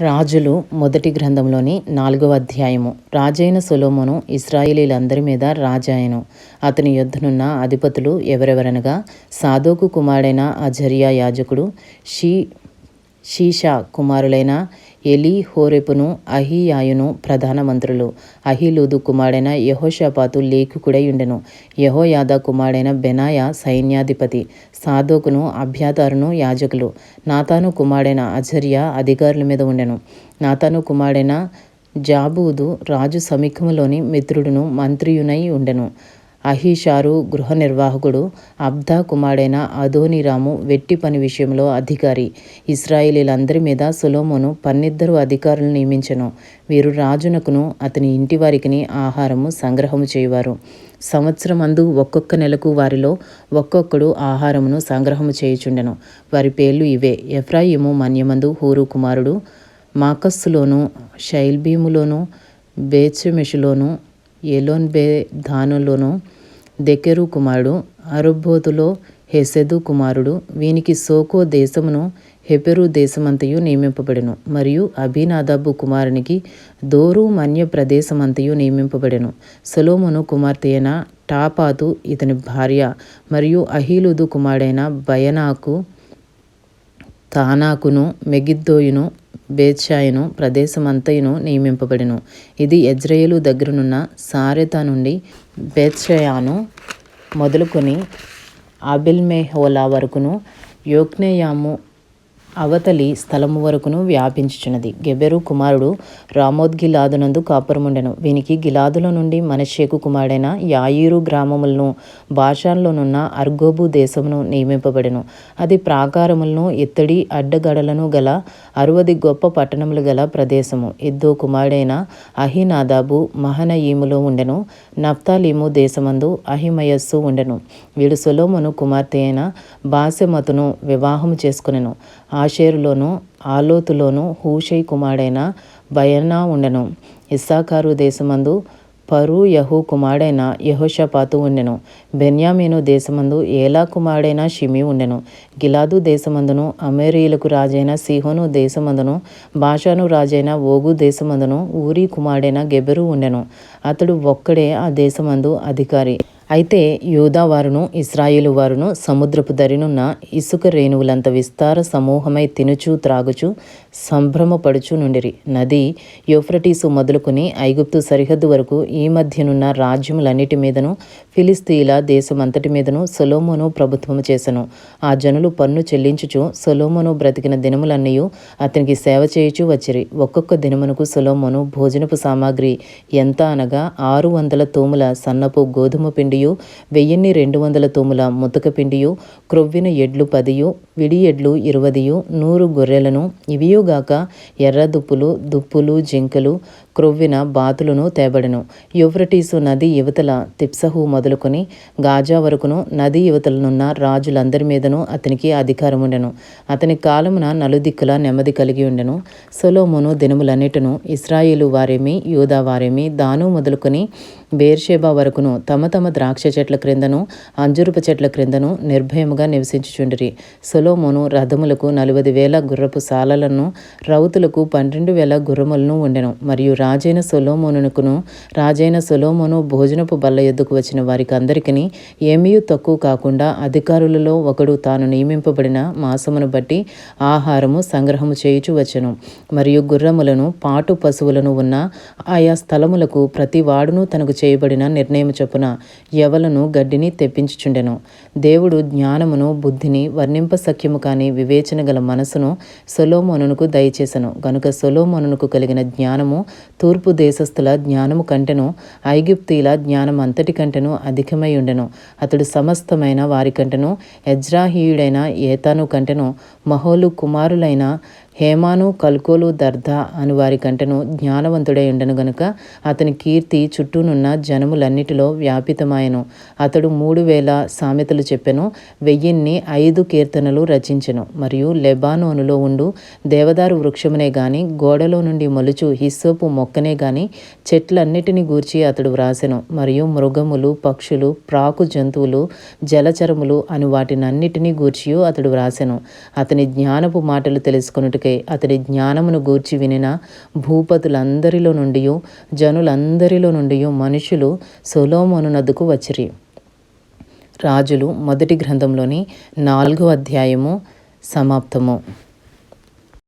రాజులు మొదటి గ్రంథంలోని నాలుగవ అధ్యాయము. రాజైన సొలోమోను ఇస్రాయేలీలందరి మీద రాజాయను. అతని యొద్దనున్న అధిపతులు ఎవరెవరనగా సాధోకు కుమారుడైన అజరియా యాజకుడు షీ షీషా కుమారులైన ఎలీ హోరెపును అహియాయును ప్రధాన మంత్రులు. అహిలూదు కుమారుడైన యహోషపాతు లేఖికుడై ఉండెను యహోయాద కుమారుడైన బెనాయ సైన్యాధిపతి. సాదోకును అభ్యాతారును యాజకులు. నాతాను కుమారుడైన అజర్య అధికారుల మీద ఉండెను. నాతాను కుమారుడైన జాబూదు రాజు సమీక్షంలోని మిత్రుడును మంత్రియునై ఉండెను. అహీషారు గృహ నిర్వాహకుడు అబ్దా కుమారుడైన అదోనిరాము వెట్టి పని విషయంలో అధికారి. ఇస్రాయేలీలందరి మీద సులోమును పన్నిద్దరు అధికారులు నియమించను. వీరు రాజునకును అతని ఇంటి వారికిని ఆహారము సంగ్రహము చేయువారు. సంవత్సరమందు ఒక్కొక్క నెలకు వారిలో ఒక్కొక్కడు ఆహారమును సంగ్రహము చేయుచుండెను. వారి పేర్లు ఇవే. ఎఫ్రాయిము మన్యమందు హూరు కుమారుడు మాకస్సులోను శైల్బీములోను బేచెమెషులోను ఎలోన్ బే ధానులోను దెకెరు కుమారుడు అరుబ్బోతులో హెసెదు కుమారుడు వీనికి సోకో దేశమును హెపెరు దేశమంతయు నియమింపబడెను మరియు అభినాదాబు కుమారునికి దోరు మన్య ప్రదేశమంతయు నియమింపబడెను. సొలోమును కుమార్తె అయిన టాపాతు ఇతని భార్య మరియు అహీలుదు కుమారుడైన బయనాకు తానాకును మెగిద్దోయును బేత్షాయను ప్రదేశమంతయును నియమింపబడెను. ఇది ఎజ్రయేలు దగ్గరనున్న సారెత నుండి బేత్షయాను మొదలుకొని అబిల్మెహోలా వరకును యోక్నేయాము అవతలి స్థలము వరకును వ్యాపించుచున్నది. గెబెరు కుమారుడు రామోద్గిలాదునందు కాపురముండెను. వీనికి గిలాదుల నుండి మనషేకు కుమారుడైన యాయిరు గ్రామములను భాషాల్లోనున్న అర్గోబు దేశమును నియమింపబడెను. అది ప్రాకారములను ఇత్తడి అడ్డగడలను గల అరువది గొప్ప పట్టణములు గల ప్రదేశము. ఇద్దో కుమారుడైన అహినాదాబు మహనయీములో ఉండెను. నఫ్తాలీము దేశమందు అహిమయస్సు ఉండెను. వీడు సొలోమును కుమార్తె అయిన బాసెమతును వివాహము చేసుకునెను. ఆషేరులోను ఆలోతులోను హూషై కుమారుడైన బయనా ఉండెను. ఇస్సాకారు దేశమందు పరు యహు కుమారుడైన యహోషపాతు ఉండెను. బెన్యామీను దేశమందు ఏలా కుమారుడైన షిమి ఉండెను. గిలాదు దేశమందును అమేరియులకు రాజైన సిహోను దేశమందును భాషాను రాజైన ఓగు దేశమందును ఊరి కుమారుడైన గెబెరు ఉండెను. అతడు ఒక్కడే ఆ దేశమందు అధికారి. అయితే యూదా వారును ఇస్రాయేలు వారును సముద్రపు దరినున్న ఇసుక రేణువులంత విస్తార సమూహమై తినుచు త్రాగుచు సంభ్రమపడుచు నుండిరి. నది యూఫ్రటీసు మొదలుకుని ఐగుప్తు సరిహద్దు వరకు ఈ మధ్యనున్న రాజ్యములన్నిటి మీదను ఫిలిస్తీల దేశమంతటి మీదను సొలోమోను ప్రభుత్వము చేసెను. ఆ జనులు పన్ను చెల్లించుచు సొలోమోను బ్రతికిన దినములన్నీ అతనికి సేవ చేయుచు వచ్చిరి. ఒక్కొక్క దినమునకు సొలోమోను భోజనపు సామాగ్రి ఎంత అనగా ఆరు వందల తోముల సన్నపు గోధుమ పిండియు వెయ్యిన్ని రెండు వందల తోముల ముతక పిండియు క్రొవ్విన ఎడ్లు పదియు విడి ఎడ్లు ఇరవదియు నూరు గొర్రెలను ఇవియుగాక ఎర్ర దుప్పులు దుప్పులు జింకలు క్రొవ్విన బాతులను తేబడెను. యువ్రటీసు నది యువతల తిప్సహు మొదలుకొని గాజా వరకును నది యువతలనున్న రాజులందరి మీదను అతనికి అధికారం ఉండెను అతని కాలమున నలుదిక్కుల నెమ్మది కలిగి ఉండెను. సొలోమును దినములన్నిటిను ఇస్రాయేలు వారేమి యూదా వారేమి దాను మొదలుకొని బేర్షేబా వరకును తమ తమ ద్రాక్ష చెట్ల క్రిందను అంజురుప చెట్ల క్రిందను నిర్భయముగా నివసించుచుండిరి. సొలోమోను రథములకు నలువది వేల గుర్రపు సాలలను రౌతులకు పన్నెండు వేల గుర్రములను ఉండెను. మరియు రాజైన సొలోమోనుకును రాజైన సొలోమోను భోజనపు బల్ల ఎద్దుకు వచ్చిన వారికి అందరికీ ఏమీ తక్కువ కాకుండా అధికారులలో ఒకడు తాను నియమింపబడిన మాసమును బట్టి ఆహారము సంగ్రహము చేయుచు వచ్చెను. మరియు గుర్రములను పాటు పశువులను ఉన్న ఆయా స్థలములకు ప్రతి వాడును తనకు చేయబడిన నిర్ణయం చొప్పున ఎవలను గడ్డిని తెప్పించుచుండెను. దేవుడు జ్ఞానమును బుద్ధిని వర్ణింప సఖ్యము కాని వివేచన గల మనసును సొలోమోనుకు దయచేసను. గనుక సొలోమోనునకు కలిగిన జ్ఞానము తూర్పు దేశస్థుల జ్ఞానము కంటెను ఐగుప్తీల జ్ఞానం అంతటి కంటెను అధికమై ఉండెను అతడు సమస్తమైన వారి కంటెను ఎజ్రాహీయుడైన ఏతాను కంటెను మహోలు కుమారులైన హేమాను కల్కోలు దర్ధ అను వారి కంటను జ్ఞానవంతుడై ఉండను గనుక అతని కీర్తి చుట్టూనున్న జనములన్నిటిలో వ్యాపితమాయను. అతడు మూడు వేల సామెతలు చెప్పెను వెయ్యిన్ని ఐదు కీర్తనలు రచించెను. మరియు లెబానోనులో ఉండు దేవదారు వృక్షమునే గాని గోడలో నుండి మొలుచు హిస్సోపు మొక్కనే గాని చెట్లన్నిటిని గూర్చి అతడు వ్రాసెను. మరియు మృగములు పక్షులు ప్రాకు జంతువులు జలచరములు అని వాటినన్నిటినీ గూర్చి అతడు వ్రాసెను. అతని జ్ఞానపు మాటలు తెలుసుకున్నట్టు పొందుటకై అతడి జ్ఞానమును గూర్చి వినిన భూపతులందరిలో నుండి జనులందరిలో నుండి మనుషులు సొలోమోనునద్దుకు వచ్చిరి. రాజులు మొదటి గ్రంథంలోని నాలుగో అధ్యాయము సమాప్తము.